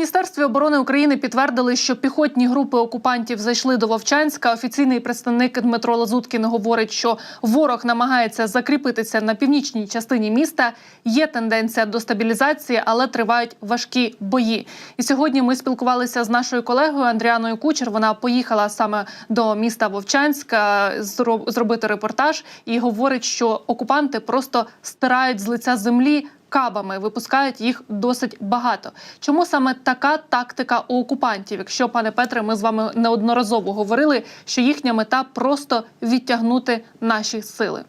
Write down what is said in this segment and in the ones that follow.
Міністерстві оборони України підтвердили, що піхотні групи окупантів зайшли до Вовчанська. Офіційний представник Дмитро Лазуткін говорить, що ворог намагається закріпитися на північній частині міста. Є тенденція до стабілізації, але тривають важкі бої. І сьогодні ми спілкувалися з нашою колегою Андріаною Кучер. Вона поїхала саме до міста Вовчанська зро- зробити репортаж і говорить, що окупанти просто стирають з лиця землі кабами, випускають їх досить багато. Чому саме така тактика у окупантів? Якщо пане Петре, ми з вами неодноразово говорили, що їхня мета просто відтягнути наші сили.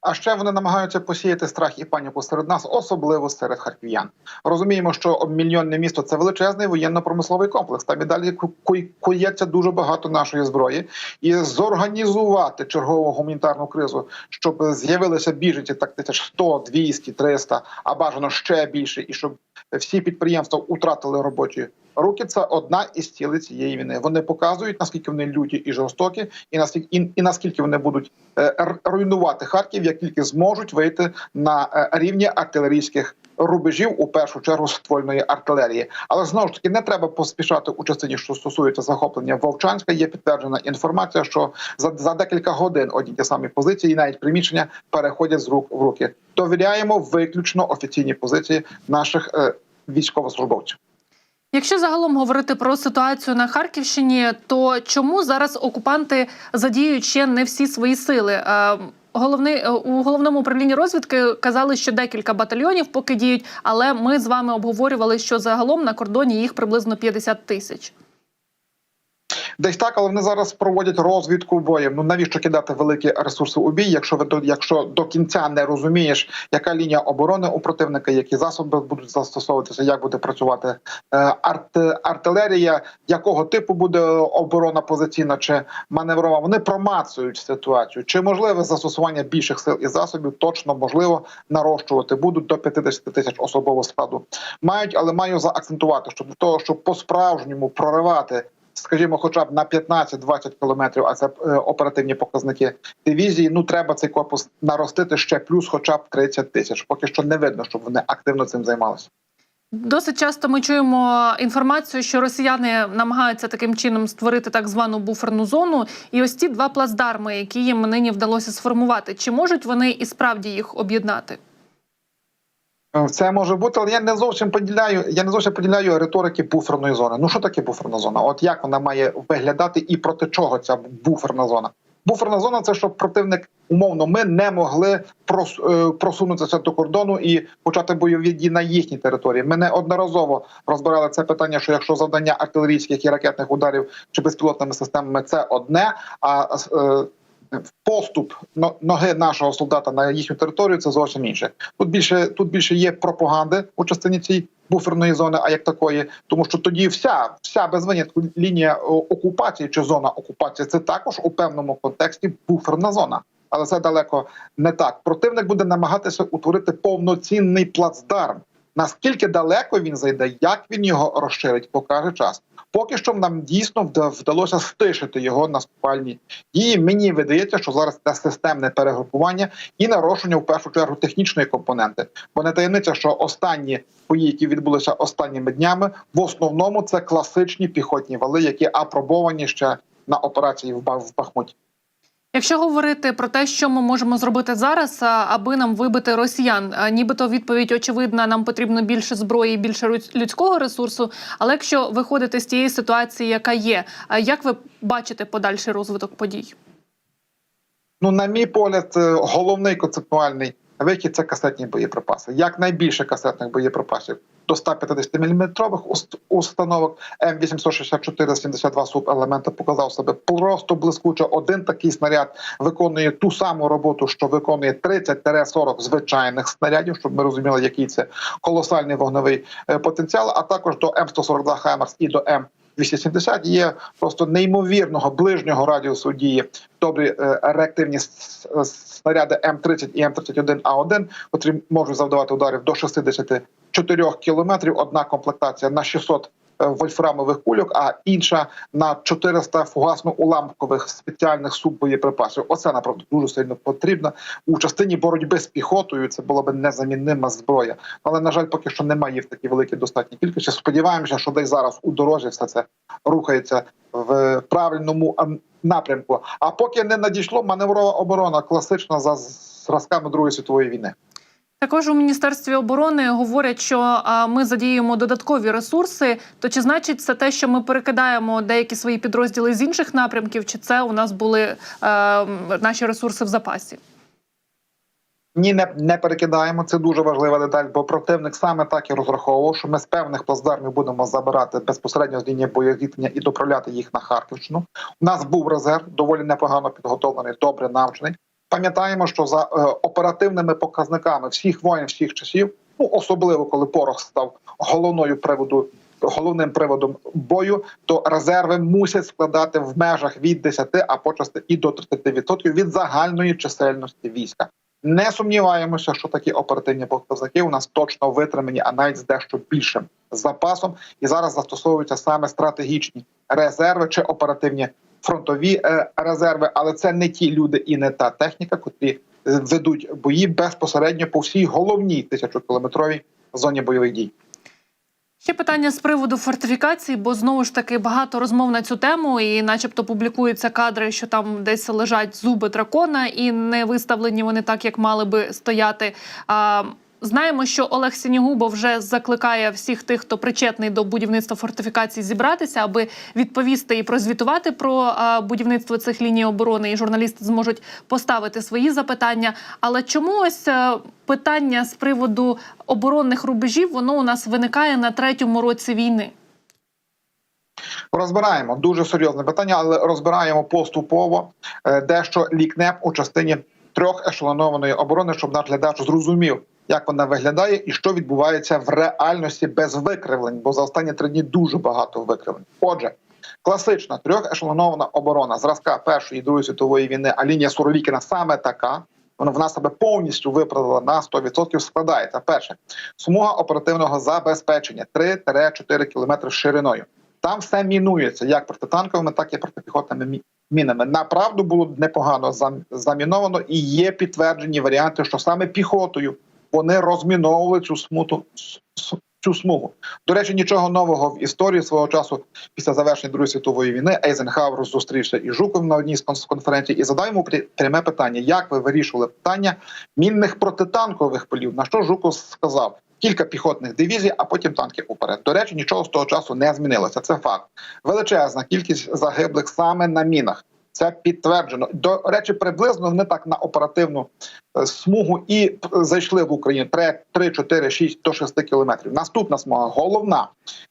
А ще вони намагаються посіяти страх і паніку серед нас, особливо серед харків'ян. Розуміємо, що мільйонне місто це величезний воєнно-промисловий комплекс. Там і далі ку- ку- кується дуже багато нашої зброї, і зорганізувати чергову гуманітарну кризу, щоб з'явилися біженці так тисяч 100, 200, 300, а бажано ще більше, і щоб всі підприємства втратили робочі руки. Це одна із цілей цієї війни. Вони показують наскільки вони люті і жорстокі, і наскільки і, і наскільки вони будуть е, руйнувати Харків, як тільки зможуть вийти на е, рівні артилерійських рубежів, у першу чергу ствольної артилерії. Але знову ж таки не треба поспішати у частині, що стосується захоплення Вовчанська. Є підтверджена інформація, що за, за декілька годин одні ті самі позиції, і навіть приміщення переходять з рук в руки. Довіряємо виключно офіційні позиції наших е, військовослужбовців. Якщо загалом говорити про ситуацію на Харківщині, то чому зараз окупанти задіють ще не всі свої сили? Головне е, у головному управлінні розвідки казали, що декілька батальйонів поки діють, але ми з вами обговорювали, що загалом на кордоні їх приблизно 50 тисяч. Десь так, але вони зараз проводять розвідку боєм. Ну навіщо кидати великі ресурси у бій, якщо ви до якщо до кінця не розумієш, яка лінія оборони у противника, які засоби будуть застосовуватися, як буде працювати е, арт, артилерія, якого типу буде оборона позиційна чи маневрова. Вони промацують ситуацію. Чи можливе застосування більших сил і засобів? Точно можливо нарощувати будуть до 50 тисяч особового складу. Мають, але маю заакцентувати, що для того, щоб по справжньому проривати скажімо, хоча б на 15-20 кілометрів, а це е, оперативні показники дивізії. Ну треба цей корпус наростити ще плюс, хоча б 30 тисяч. Поки що не видно, щоб вони активно цим займалися. Досить часто ми чуємо інформацію, що росіяни намагаються таким чином створити так звану буферну зону. І ось ці два плацдарми, які їм нині вдалося сформувати, чи можуть вони і справді їх об'єднати? Е, Це може бути, але я не зовсім поділяю. Я не зовсім поділяю риторики буферної зони. Ну що таке буферна зона? От як вона має виглядати і проти чого ця буферна зона? Буферна зона це щоб противник умовно ми не могли е, просунутися до кордону і почати бойові дії на їхній території. Ми неодноразово розбирали це питання, що якщо завдання артилерійських і ракетних ударів чи безпілотними системами це одне, а е, поступ ноги нашого солдата на їхню територію це зовсім інше. Тут більше тут більше є пропаганди у частині цієї буферної зони, а як такої, тому що тоді вся вся без винятку лінія окупації чи зона окупації це також у певному контексті буферна зона. Але це далеко не так. Противник буде намагатися утворити повноцінний плацдарм. Наскільки далеко він зайде, як він його розширить, покаже час. Поки що нам дійсно вда- вдалося стишити його наступальні дії. Мені видається, що зараз це системне перегрупування і нарощення в першу чергу технічної компоненти. Бо не таємниця, що останні бої, які відбулися останніми днями, в основному це класичні піхотні вали, які апробовані ще на операції в Бахмуті. Якщо говорити про те, що ми можемо зробити зараз, аби нам вибити росіян, нібито відповідь очевидна, нам потрібно більше зброї, більше людського ресурсу. Але якщо виходити з тієї ситуації, яка є, як ви бачите подальший розвиток подій? Ну, на мій погляд, е, головний концептуальний вихід це касетні боєприпаси. Як найбільше касетних боєприпасів до 150 мм установок М864 72 субелемента показав себе просто блискуче. Один такий снаряд виконує ту саму роботу, що виконує 30-40 звичайних снарядів, щоб ми розуміли, який це колосальний вогневий е, потенціал. А також до М142 Хаймерс і до М. 270 є просто неймовірного ближнього радіусу дії добрі е, реактивні снаряди М30 і М31А1, котрі можуть завдавати ударів до 64 кілометрів. Одна комплектація на 600 е, вольфрамових кульок, а інша на 400 фугасно-уламкових спеціальних суббоєприпасів. Оце направду дуже сильно потрібно у частині боротьби з піхотою. Це була б незаміннима зброя. Але на жаль, поки що немає в такій великій достатній кількості. Сподіваємося, що десь зараз у дорозі все це рухається в правильному напрямку. А поки не надійшло маневрова оборона, класична за зразками Другої світової війни. Також у міністерстві оборони говорять, що ми задіємо додаткові ресурси. То чи значить це те, що ми перекидаємо деякі свої підрозділи з інших напрямків, чи це у нас були е, наші ресурси в запасі? Ні, не, не перекидаємо. Це дуже важлива деталь, бо противник саме так і розраховував, що ми з певних плацдармів будемо забирати безпосередньо з лінії боєзіткнення і доправляти їх на Харківщину. У нас був резерв, доволі непогано підготовлений, добре навчений. Пам'ятаємо, що за е, оперативними показниками всіх воїн, всіх часів, ну особливо коли порох став головною приводу. Головним приводом бою, то резерви мусять складати в межах від 10, а почасти і до 30% від загальної чисельності війська. Не сумніваємося, що такі оперативні показники у нас точно витримані, а навіть з дещо більшим запасом. І зараз застосовуються саме стратегічні резерви чи оперативні фронтові е, резерви. Але це не ті люди і не та техніка, котрі ведуть бої безпосередньо по всій головній тисячокілометровій зоні бойових дій. Ще питання з приводу фортифікацій, бо знову ж таки багато розмов на цю тему, і, начебто, публікуються кадри, що там десь лежать зуби дракона, і не виставлені вони так, як мали би стояти. А, Знаємо, що Олег Сінігубов вже закликає всіх тих, хто причетний до будівництва фортифікацій, зібратися, аби відповісти і прозвітувати про будівництво цих ліній оборони. І журналісти зможуть поставити свої запитання. Але чому ось е, питання з приводу оборонних рубежів воно у нас виникає на третьому році війни? Розбираємо дуже серйозне питання, але розбираємо поступово е, дещо лікнеп у частині трьох ешелонованої оборони, щоб наш глядач зрозумів, як вона виглядає і що відбувається в реальності без викривлень, бо за останні три дні дуже багато викривлень. Отже, класична трьохешелонована оборона зразка першої і другої світової війни, а лінія Суровікіна саме така. Вона вона себе повністю виправила на 100%, складається. Перше смуга оперативного забезпечення 3-4 кілометри шириною. Там все мінується як протитанковими, так і протипіхотними мі- мінами. Направду було непогано заміновано, і є підтверджені варіанти, що саме піхотою вони розміновували цю смуту цю смугу. До речі, нічого нового в історії свого часу після завершення Другої світової війни Ейзенхауер зустрівся із Жуком на одній з конференцій і задав йому пряме питання: як ви вирішували питання мінних протитанкових полів? На що Жуков сказав? Кілька піхотних дивізій, а потім танки уперед. До речі, нічого з того часу не змінилося. Це факт. Величезна кількість загиблих саме на мінах. Це підтверджено. До речі, приблизно вони так на оперативну е, смугу і зайшли в Україну 3, 3 4, 6 до 6 кілометрів. Наступна смуга головна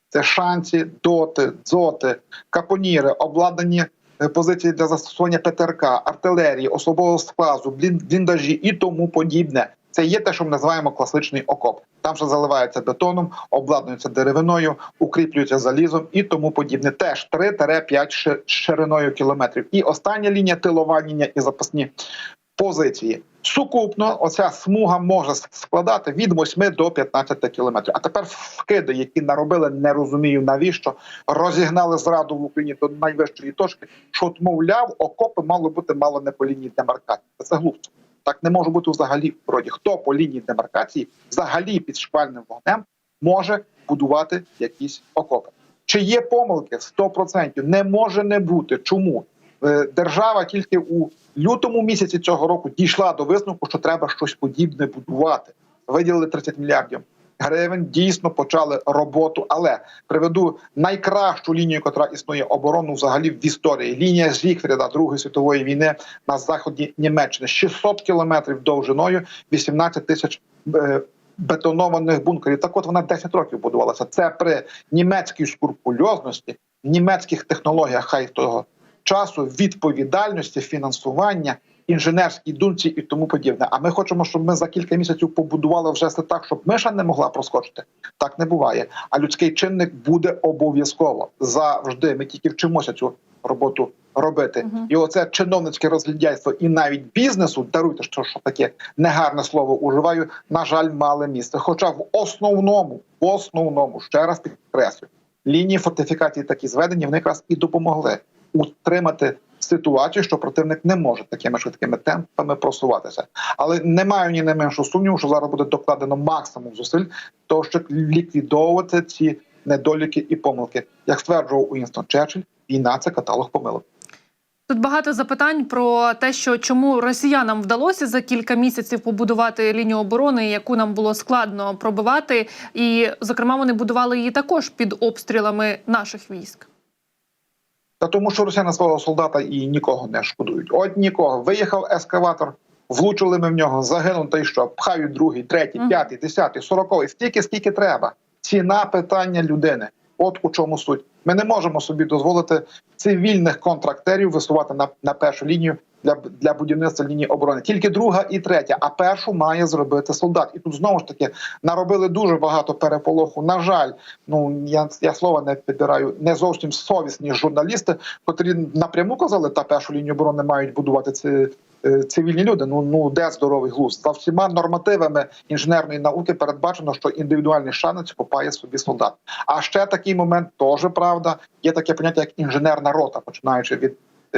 це шанці, доти, дзоти, капоніри, обладнані е, позиції для застосування ПТРК, артилерії, особового складу, блін- бліндажі і тому подібне. Це є те, що ми називаємо класичний окоп. Там що заливається бетоном, обладнується деревиною, укріплюється залізом і тому подібне. Теж 3-5 шириною кілометрів. І остання лінія тилування і запасні позиції. Сукупно оця смуга може складати від 8 до 15 кілометрів. А тепер вкиди, які наробили, не розумію навіщо, розігнали зраду в Україні до найвищої точки, що мовляв, окопи мало бути мало не по лінії демаркації. Це глупство. Так не може бути взагалі в природі. Хто по лінії демаркації взагалі під шквальним вогнем може будувати якісь окопи? Чи є помилки? 100%. Не може не бути. Чому? Е, Держава тільки у лютому місяці цього року дійшла до висновку, що треба щось подібне будувати. Виділили 30 мільярдів гривень. Дійсно почали роботу. Але приведу найкращу лінію, яка існує оборону взагалі в історії. Лінія Зігфріда Другої світової війни на заході Німеччини 600 кілометрів довжиною, 18 тисяч. е, Бетонованих бункерів, так от вона 10 років будувалася. Це при німецькій скрупульозності, німецьких технологіях, хай того часу, відповідальності, фінансування, інженерській думці і тому подібне. А ми хочемо, щоб ми за кілька місяців побудували вже все так, щоб миша не могла проскочити. Так не буває. А людський чинник буде обов'язково завжди. Ми тільки вчимося цю роботу робити. Мгм. І оце чиновницьке розглядяйство і навіть бізнесу, даруйте, що, що таке негарне слово уживаю, на жаль, мали місце. Хоча в основному, в основному, ще раз підкреслю, лінії фортифікації такі зведені, вони якраз і допомогли утримати ситуацію, що противник не може такими швидкими темпами просуватися. Але не маю ні не меншу сумніву, що зараз буде докладено максимум зусиль, того щоб ліквідовувати ці недоліки і помилки. Як стверджував Уінстон Черчилль, війна це каталог помилок. Тут багато запитань про те, що чому росіянам вдалося за кілька місяців побудувати лінію оборони, яку нам було складно пробивати, і зокрема вони будували її також під обстрілами наших військ. Та тому, що росіяни свого солдата і нікого не шкодують. От нікого виїхав ескаватор, влучили ми в нього, загинув та й що пхають другий, третій, п'ятий, десятий, сороковий, стільки, скільки треба. Ціна питання людини. От у чому суть. Ми не можемо собі дозволити цивільних контрактерів висувати на, на першу лінію для, для будівництва лінії оборони. Тільки друга і третя, а першу має зробити солдат. І тут знову ж таки наробили дуже багато переполоху. На жаль, ну я, я слова не підбираю не зовсім совісні журналісти, котрі напряму казали, та першу лінію оборони мають будувати ці. е, Цивільні люди, ну ну де здоровий глузд за всіма нормативами інженерної науки передбачено, що індивідуальний шанець копає собі солдат. А ще такий момент теж правда. Є таке поняття як інженерна рота, починаючи від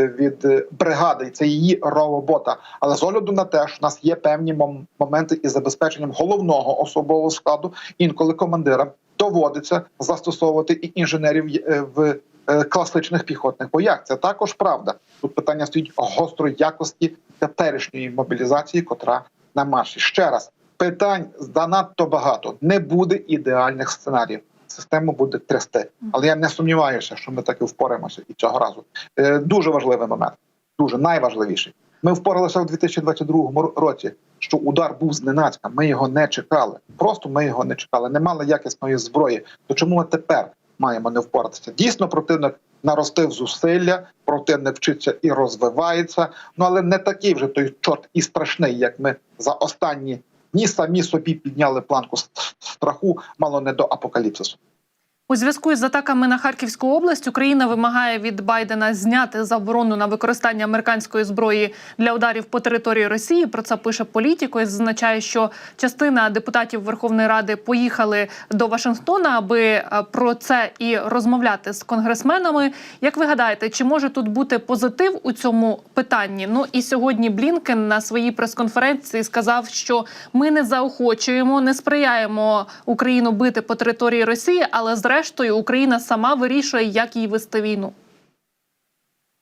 від е, бригади, і це її робота. Але з огляду на те, що в нас є певні моменти із забезпеченням головного особового складу, інколи командирам доводиться застосовувати і інженерів е, в е, класичних піхотних боях. Це також правда. Тут питання стоїть гострої якості теперішньої мобілізації, котра на марші. Ще раз питань занадто багато. Не буде ідеальних сценаріїв. Систему буде трясти, але я не сумніваюся, що ми таки впораємося і цього разу. Е, дуже важливий момент, дуже найважливіший. Ми впоралися у 2022 році. Що удар був зненацька. Ми його не чекали. Просто ми його не чекали. Не мали якісної зброї. То чому ми тепер маємо не впоратися? Дійсно, противник наростив зусилля, противник вчиться і розвивається. Ну але не такий вже той чорт і страшний, як ми за останні дні самі собі підняли планку страху, мало не до апокаліпсису. У зв'язку із атаками на Харківську область Україна вимагає від Байдена зняти заборону на використання американської зброї для ударів по території Росії. Про це пише політико і зазначає, що частина депутатів Верховної Ради поїхали до Вашингтона, аби е, про це і розмовляти з конгресменами. Як ви гадаєте, чи може тут бути позитив у цьому питанні? Ну і сьогодні Блінкен на своїй прес-конференції сказав, що ми не заохочуємо, не сприяємо Україну бити по території Росії, але зрештою Україна сама вирішує, як їй вести війну.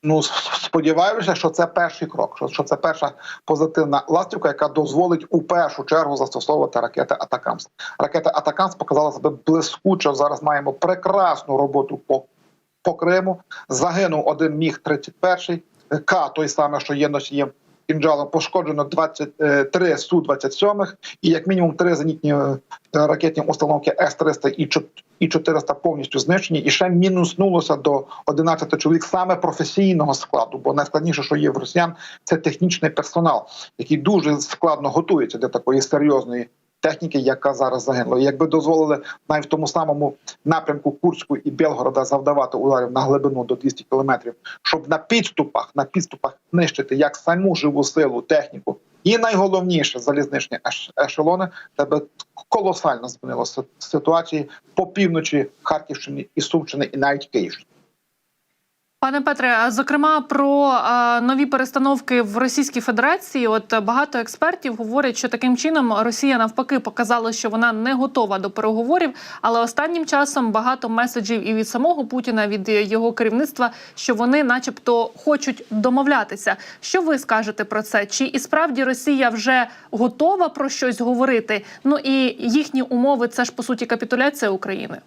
Ну сподіваюся, що це перший крок. Що, це перша позитивна ластівка, яка дозволить у першу чергу застосовувати ракети Атакамс. Ракета Атакамс показала себе блискучо. Зараз маємо прекрасну роботу по, по Криму. Загинув один міг 31 К, той самий, що є носієм кінжалом, пошкоджено 23 су 27 і як мінімум три зенітні е, ракетні установки С-300 і чот- і 400 повністю знищені, і ще мінуснулося до 11 чоловік саме професійного складу. Бо найскладніше, що є в росіян, це технічний персонал, який дуже складно готується до такої серйозної техніки, яка зараз загинула. Якби дозволили навіть в тому самому напрямку Курську і Білгорода завдавати ударів на глибину до 200 кілометрів, щоб на підступах на підступах нищити як саму живу силу, техніку. І найголовніше залізничні еш- ешелони тебе колосально змінило ситуації по півночі Харківщини і Сумщини, і навіть Київщини. Пане Петре, а зокрема про е, нові перестановки в Російській Федерації. От багато експертів говорять, що таким чином Росія навпаки показала, що вона не готова до переговорів. Але останнім часом багато меседжів і від самого Путіна, від його керівництва, що вони, начебто, хочуть домовлятися. Що ви скажете про це? Чи і справді Росія вже готова про щось говорити? Ну і їхні умови це ж по суті капітуляція України.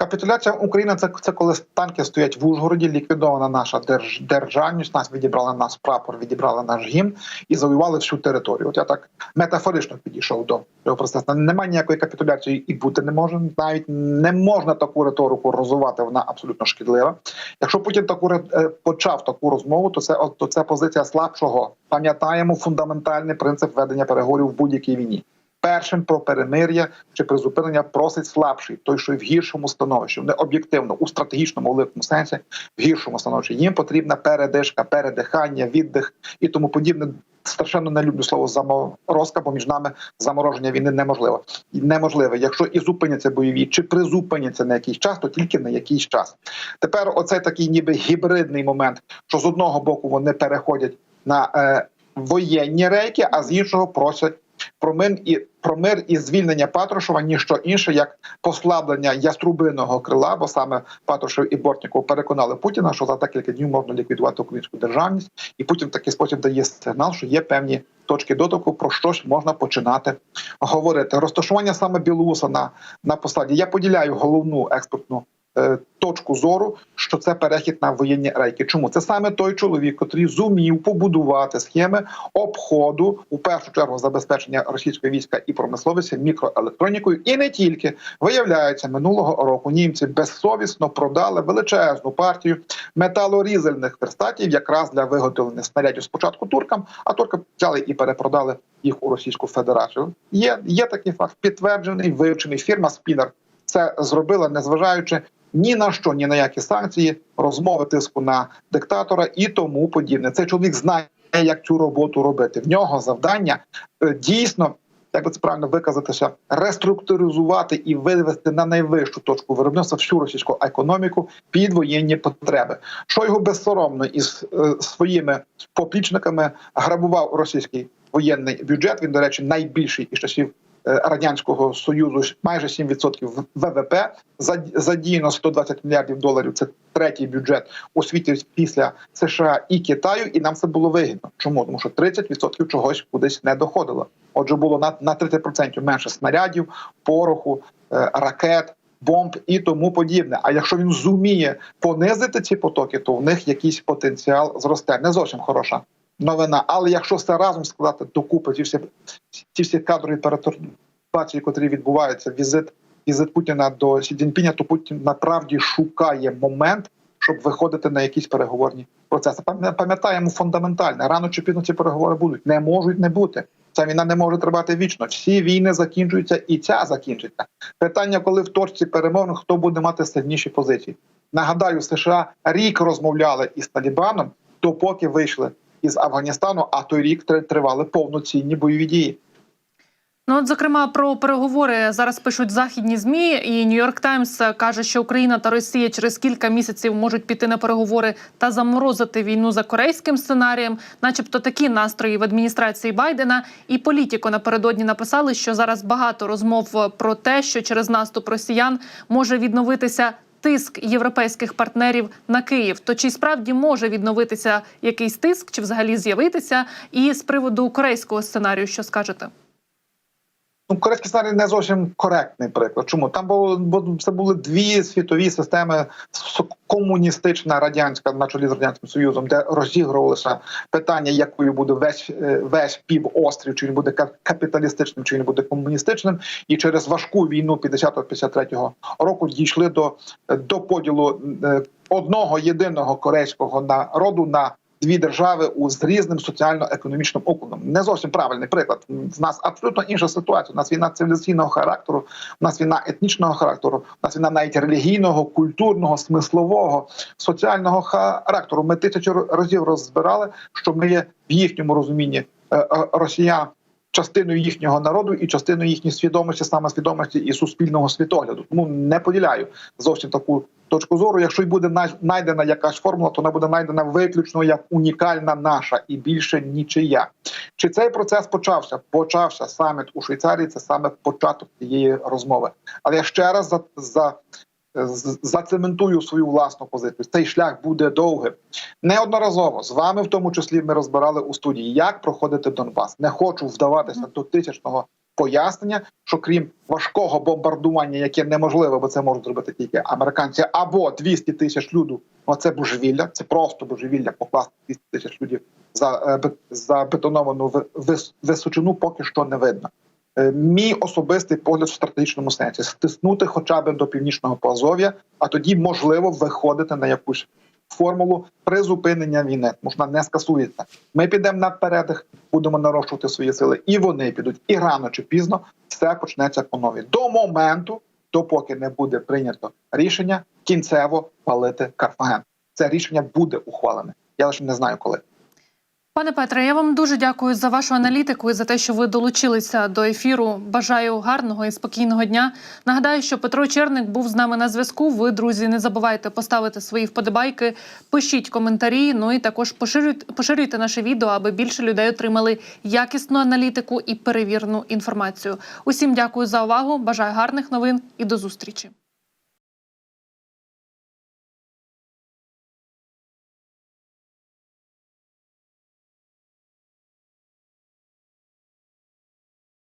Капітуляція України це, це коли танки стоять в Ужгороді, ліквідована наша держ, державність, нас відібрали наш прапор, відібрали наш гімн і завоювали всю територію. От я так метафорично підійшов до цього процесу. Немає ніякої капітуляції і бути не може. Навіть не можна таку риторику розвивати. Вона абсолютно шкідлива. Якщо Путін таку е, почав таку розмову, то це то це позиція слабшого. Пам'ятаємо фундаментальний принцип ведення переговорів в будь-якій війні. Першим про перемир'я чи призупинення просить слабший, той, що в гіршому становищі, не об'єктивно у стратегічному великому сенсі, в гіршому становищі. Їм потрібна передишка, передихання, віддих і тому подібне. страшенно не люблю слово заморозка, бо між нами замороження війни неможливо. Неможливе. Якщо і зупиняться бойові, чи призупиняться на якийсь час, то тільки на якийсь час. Тепер оцей такий ніби гібридний момент, що з одного боку вони переходять на е, воєнні рейки, а з іншого просять про мир і про мир і звільнення Патрушева ніщо інше як послаблення яструбиного крила, бо саме Патрушев і Бортніков переконали Путіна, що за декілька днів можна ліквідувати українську державність, і Путін в такий спосіб дає сигнал, що є певні точки дотику, про щось можна починати говорити. Розташування саме Білоуса на, на посаді. Я поділяю головну експортну. Е, Точку зору, що це перехід на воєнні рейки. Чому це саме той чоловік, котрий зумів побудувати схеми обходу у першу чергу забезпечення російської війська і промисловості мікроелектронікою, і не тільки виявляється минулого року. Німці безсовісно продали величезну партію металорізальних верстатів, якраз для виготовлення снарядів спочатку туркам, а турки взяли і перепродали їх у Російську Федерацію. Є, є такий факт підтверджений, вивчений фірма Спінер це зробила, незважаючи ні на що, ні на які санкції, розмови тиску на диктатора і тому подібне. Цей чоловік знає, як цю роботу робити. В нього завдання е, дійсно. Як би це правильно виказатися, реструктуризувати і вивести на найвищу точку виробництва всю російську економіку під воєнні потреби. Шойгу безсоромно із е, своїми поплічниками грабував російський воєнний бюджет. Він, до речі, найбільший із часів радянського союзу, майже 7% ВВП. Зад- Задіяно 120 мільярдів доларів. Це третій бюджет у світі після США і Китаю, і нам це було вигідно. Чому? Тому що 30% чогось кудись не доходило. Отже, було на, на 30% менше снарядів, пороху, е, ракет. Бомб і тому подібне. А якщо він зуміє понизити ці потоки, то в них якийсь потенціал зросте. Не зовсім хороша новина. Але якщо все разом складати докупи, ті всі ті всі кадрові перетурбації, котрі відбуваються, візит візит Путіна до Сі то Путін насправді шукає момент, щоб виходити на якісь переговорні процеси. Пам- Пам'ятаємо фундаментальне. Рано чи пізно ці переговори будуть, не можуть не бути. Ця війна не може тривати вічно. Всі війни закінчуються, і ця закінчиться. Питання, коли в точці перемовин хто буде мати сильніші позиції. Нагадаю, США рік розмовляли із Талібаном, допоки вийшли із Афганістану, а той рік тривали повноцінні бойові дії. Ну, от, зокрема, про переговори зараз пишуть західні змі, і Нью-Йорк Таймс каже, що Україна та Росія через кілька місяців можуть піти на переговори та заморозити війну за корейським сценарієм, начебто такі настрої в адміністрації Байдена. І політико напередодні написали, що зараз багато розмов про те, що через наступ росіян може відновитися. Тиск європейських партнерів на Київ, то чи справді може відновитися якийсь тиск, чи взагалі з'явитися? І з приводу корейського сценарію, що скажете? Ну, корейський сценарій не зовсім коректний приклад. Чому там було бо це були дві світові системи: комуністична радянська на чолі з радянським союзом, де розігрувалося питання, якою буде весь е, весь півострів, чи він буде капіталістичним, чи він буде комуністичним, і через важку війну 50-53 року дійшли до, до поділу е, одного єдиного корейського народу на дві держави у з різним соціально-економічним укладом. Не зовсім правильний приклад. В нас абсолютно інша ситуація. У нас війна цивілізаційного характеру, у нас війна етнічного характеру, у нас війна навіть релігійного, культурного, смислового, соціального характеру. Ми тисячу разів розбирали, що ми є в їхньому розумінні е, е, росіян. Частиною їхнього народу і частиною їхньої свідомості, самосвідомості і суспільного світогляду. Тому не поділяю зовсім таку точку зору. Якщо й буде знайдена якась формула, то вона буде знайдена виключно як унікальна наша і більше нічия. Чи цей процес почався? Почався саміт у Швейцарії. Це саме початок цієї розмови. Але я ще раз за, за зацементую свою власну позицію. Цей шлях буде довгим. Неодноразово з вами, в тому числі, ми розбирали у студії, як проходити Донбас. Не хочу вдаватися до тисячного пояснення, що крім важкого бомбардування, яке неможливе, бо це можуть зробити тільки американці, або 200 тисяч люду. Оце божевілля, це просто божевілля покласти 200 тисяч людей за, е, за бетоновану височину поки що не видно. Е, Мій особистий погляд в стратегічному сенсі стиснути хоча б до північного Поазов'я, а тоді можливо виходити на якусь формулу призупинення війни. Вона не скасується. Ми підемо наперед, будемо нарощувати свої сили, і вони підуть. І рано чи пізно все почнеться по новій. До моменту, допоки не буде прийнято рішення кінцево палити Карфаген. Це рішення буде ухвалене. Я лише не знаю коли. Пане Петре, я вам дуже дякую за вашу аналітику і за те, що ви долучилися до ефіру. Бажаю гарного і спокійного дня. Нагадаю, що Петро Черник був з нами на зв'язку. Ви, друзі, не забувайте поставити свої вподобайки, пишіть коментарі. Ну і також поширюйте, поширюйте наше відео, аби більше людей отримали якісну аналітику і перевірну інформацію. Усім дякую за увагу. Бажаю гарних новин і до зустрічі.